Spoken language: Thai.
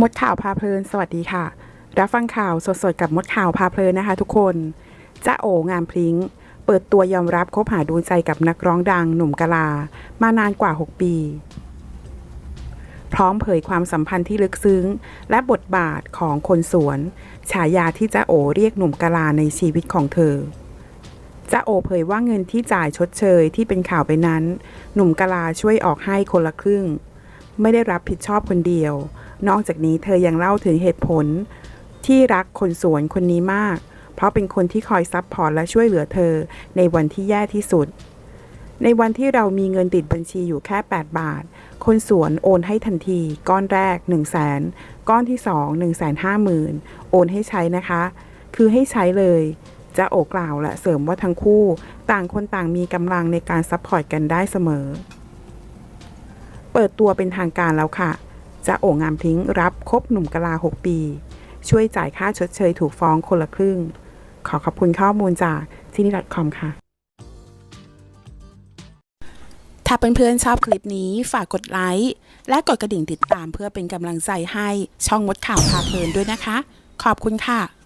มดข่าวพาเพลิน สวัสดีค่ะ รับฟังข่าวสดๆ กับมดข่าวพาเพลินนะคะทุกคนจ้าโองามพริ้งเปิดตัวยอมรับคบหาดูใจกับนักร้องดังหนุ่มกะลา มานานกว่า 6 ปี พร้อมเผยความสัมพันธ์ที่ลึกซึ้ง และบทบาทของคนสวน ฉายาที่จ้าโอเรียกหนุ่มกะลาในชีวิตของเธอจ้าโอเผยว่าเงินที่จ่ายชดเชยที่เป็นข่าวไปนั้น หนุ่มกะลาช่วยออกให้คนละครึ่ง ไม่ได้รับผิดชอบคนเดียว นอกจากนี้เธอยังเล่าถึงเหตุผล ที่รักคนสวนคนนี้มาก เพราะเป็นคนที่คอยซับพอร์ตและช่วยเหลือเธอในวันที่แย่ที่สุด ในวันที่เรามีเงินติดบัญชีอยู่แค่ 8 บาท คนสวนโอนให้ทันที ก้อนแรก 1 0 0 0 0แสนก้อนที่ 2 1 5 0 0 0 0 โอนให้ใช้นะคะ คือให้ใช้เลยจะโอกล่าวและเสริมว่าทั้งคู่ ต่างคนต่างมีกำลังในการซัพพอร์ตกันได้เสมอ เปิดตัวเป็นทางการแล้วค่ะ จะโองามทิ้งรับคบหนุ่มกะลา 6 ปี ช่วยจ่ายค่าชดเชยถูกฟ้องคนละครึ่ง ขอขอบคุณข้อมูลจากที่นี่ .com ค่ะ ถ้าเพื่อนๆชอบคลิปนี้ฝากกดไลค์และกดกระดิ่งติดตามเพื่อเป็นกำลังใจให้ช่องมดข่าวพาเพลินด้วยนะคะ ขอบคุณค่ะ